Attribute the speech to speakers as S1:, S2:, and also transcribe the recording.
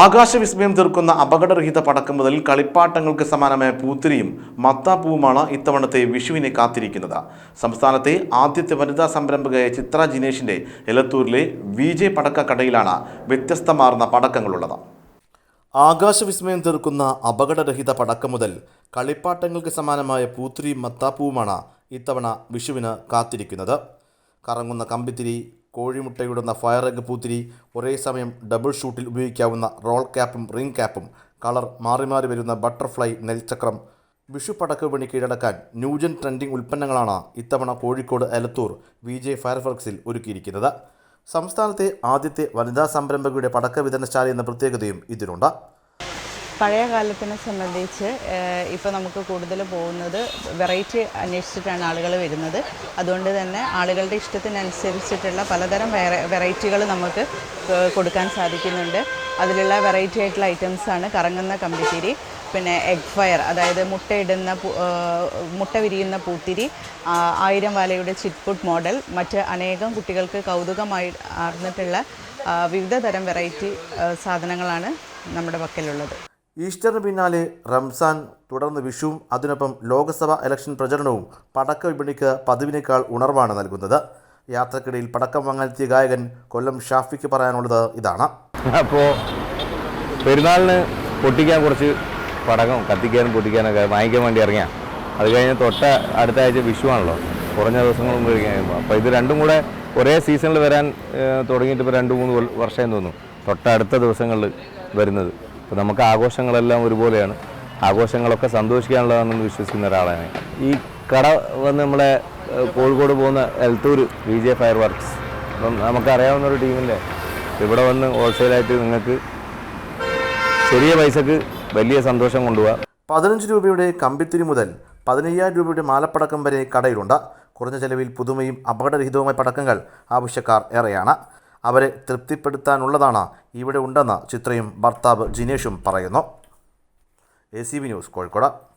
S1: ആകാശവിസ്മയം തീർക്കുന്ന അപകടരഹിത പടക്കം മുതൽ കളിപ്പാട്ടങ്ങൾക്ക് സമാനമായ പൂത്തിരിയും മത്താപ്പൂവുമാണ് ഇത്തവണത്തെ വിഷുവിനെ കാത്തിരിക്കുന്നത്. സംസ്ഥാനത്തെ ആദ്യത്തെ വനിതാ സംരംഭകയായ ചിത്ര ജിനേഷിന്റെ എലത്തൂരിലെ വി ജെ പടക്ക കടയിലാണ് വ്യത്യസ്തമാർന്ന പടക്കങ്ങളുള്ളത്. ആകാശവിസ്മയം തീർക്കുന്ന അപകടരഹിത പടക്കം മുതൽ കളിപ്പാട്ടങ്ങൾക്ക് സമാനമായ പൂത്തിരിയും മത്താപ്പൂവുമാണ് ഇത്തവണ വിഷുവിന് കാത്തിരിക്കുന്നത്. കറങ്ങുന്ന കമ്പിത്തിരി കോഴിമുട്ടയിടുന്ന ഫയർ എഗ് പൂത്തിരി ഒരേ സമയം ഡബിൾ ഷൂട്ടിൽ ഉപയോഗിക്കാവുന്ന റോൾ ക്യാപ്പും റിംഗ് ക്യാപ്പും. കളർ മാറി മാറി വരുന്ന ബട്ടർഫ്ലൈ നെൽചക്രം വിഷു പടക്ക വിപണി കീഴടക്കാൻ ന്യൂജൻ ട്രെൻഡിംഗ് ഉൽപ്പന്നങ്ങളാണ് ഇത്തവണ കോഴിക്കോട് എലത്തൂർ വി ജെ ഫയർവർക്സിൽ ഒരുക്കിയിരിക്കുന്നത്. സംസ്ഥാനത്തെ ആദ്യത്തെ വനിതാ സംരംഭകയുടെ പടക്ക വിതരണശാല എന്ന പ്രത്യേകതയും ഇതിനുണ്ട്
S2: പഴയ കാലത്തിനെ സംബന്ധിച്ച് ഇപ്പോൾ നമുക്ക് കൂടുതൽ പോകുന്നത് വെറൈറ്റി അന്വേഷിച്ചിട്ടാണ് ആളുകൾ വരുന്നത്. അതുകൊണ്ട് തന്നെ ആളുകളുടെ ഇഷ്ടത്തിനനുസരിച്ചിട്ടുള്ള പലതരം വെറൈറ്റികൾ നമുക്ക് കൊടുക്കാൻ സാധിക്കുന്നുണ്ട്. അതിലുള്ള വെറൈറ്റി ആയിട്ടുള്ള ഐറ്റംസാണ് കറങ്ങുന്ന കമ്പിത്തിരി പിന്നെ എഗ് ഫയർ അതായത് മുട്ടയിടുന്ന മുട്ട വിരിയുന്ന പൂത്തിരി ആയിരം വാലയുടെ ചിറ്റ്പുട്ട് മോഡൽ മറ്റ് അനേകം കുട്ടികൾക്ക് കൗതുകമായി ആർന്നിട്ടുള്ള വിവിധ തരം വെറൈറ്റി സാധനങ്ങളാണ് നമ്മുടെ പക്കലുള്ളത്.
S1: ഈസ്റ്ററിന് പിന്നാലെ റംസാൻ തുടർന്ന് വിഷുവും അതിനൊപ്പം ലോക്സഭാ ഇലക്ഷൻ പ്രചരണവും പടക്ക വിപണിക്ക് പതിവിനേക്കാൾ ഉണർവാണ് നൽകുന്നത്. യാത്രക്കിടയിൽ പടക്കം വാങ്ങാനെത്തിയ ഗായകൻ കൊല്ലം ഷാഫിക്ക് പറയാനുള്ളത് ഇതാണ്.
S3: അപ്പോൾ പെരുന്നാളിന് പൊട്ടിക്കാൻ കുറച്ച് പടക്കം കത്തിക്കാനും പൊട്ടിക്കാനൊക്കെ വാങ്ങിക്കാൻ വേണ്ടി ഇറങ്ങിയ. അത് കഴിഞ്ഞ് തൊട്ട അടുത്ത ആഴ്ച വിഷുവാണല്ലോ കുറഞ്ഞ ദിവസങ്ങൾ മുമ്പ് അപ്പോൾ ഇത് രണ്ടും കൂടെ ഒരേ സീസണിൽ വരാൻ തുടങ്ങിയിട്ട് ഇപ്പോൾ രണ്ട് മൂന്ന് വർഷം തോന്നുന്നു. തൊട്ടടുത്ത ദിവസങ്ങളിൽ വരുന്നത്. അപ്പോൾ നമുക്ക് ആഘോഷങ്ങളെല്ലാം ഒരുപോലെയാണ്. ആഘോഷങ്ങളൊക്കെ സന്തോഷിക്കാനുള്ളതാണെന്ന് വിശ്വസിക്കുന്ന ഒരാളാണ് ഈ കട വന്ന് നമ്മളെ കോഴിക്കോട് പോകുന്ന Elathur V J fireworks അപ്പം നമുക്കറിയാവുന്ന ഒരു ടീമിന്റെ ഇവിടെ വന്ന് ഹോൾസെയിലായിട്ട് നിങ്ങൾക്ക് ചെറിയ പൈസക്ക് വലിയ സന്തോഷം കൊണ്ടുപോകാം
S1: പതിനഞ്ച് രൂപയുടെ കമ്പിത്തിരി മുതൽ പതിനയ്യായിരം രൂപയുടെ മാലപ്പടക്കം വരെ കടയിലുണ്ട്. കുറഞ്ഞ ചെലവിൽ പുതുമയും അപകടരഹിതവുമായ പടക്കങ്ങൾ ആവശ്യക്കാർ ഏറെയാണ്. അവരെ തൃപ്തിപ്പെടുത്താനുള്ളതാണ് ഇവിടെ ഉണ്ടെന്ന് ചിത്രയും ഭർത്താവ് ജിനേഷും പറയുന്നു. A C B news Kozhikode.